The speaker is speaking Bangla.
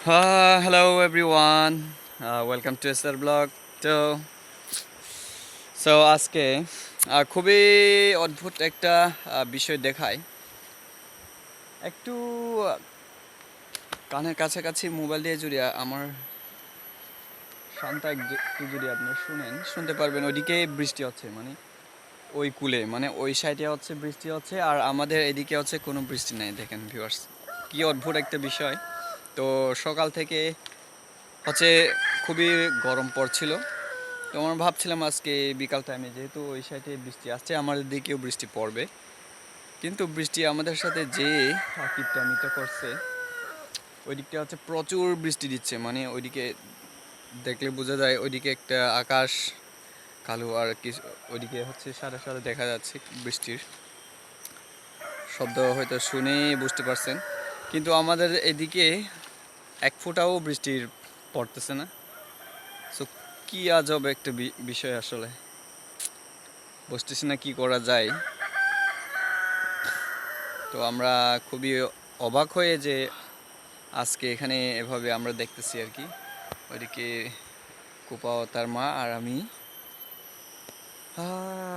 Hello everyone. Uh, welcome to SR Blog. তো সো আজকে খুবই অদ্ভুত একটা বিষয় দেখায় একটু কানের কাছাকাছি মোবাইল দিয়ে যদি আমার শান্তা একটু যদি আপনারা শুনেন শুনতে পারবেন ওইদিকে বৃষ্টি হচ্ছে মানে ওই কুলে মানে ওই সাইডে হচ্ছে বৃষ্টি হচ্ছে আর আমাদের এদিকে হচ্ছে কোনো বৃষ্টি নেই দেখেন ভিউয়ার্স কি অদ্ভুত একটা বিষয় তো সকাল থেকে হচ্ছে খুবই গরম পড়ছিল। তো আমরা ভাবছিলাম আজকে বিকাল টাইমে যেহেতু ওই সাইডে বৃষ্টি আসছে আমাদের দিকেও বৃষ্টি পড়বে। কিন্তু বৃষ্টি আমাদের সাথে যে কিপটামিটা করছে ওই দিকটা হচ্ছে প্রচুর বৃষ্টি দিচ্ছে। মানে ওইদিকে দেখলে বোঝা যায়, ওইদিকে একটা আকাশ কালো আর কি ওইদিকে হচ্ছে সাদা সাদা দেখা যাচ্ছে বৃষ্টির। শব্দ হয়তো শুনে বুঝতে পারছেন। কিন্তু আমাদের এদিকে এক ফোঁটাও বৃষ্টির পড়তেছে না। সো কি আজব একটা বিষয় আসলে? বুঝতেছি না কি করা যায়? তো আমরা খুবই অবাক হয়ে যে আজকে এখানে এভাবে আমরা দেখতেছি আর কি। ওইদিকে কোপাও তার মা আর আমি। আহ,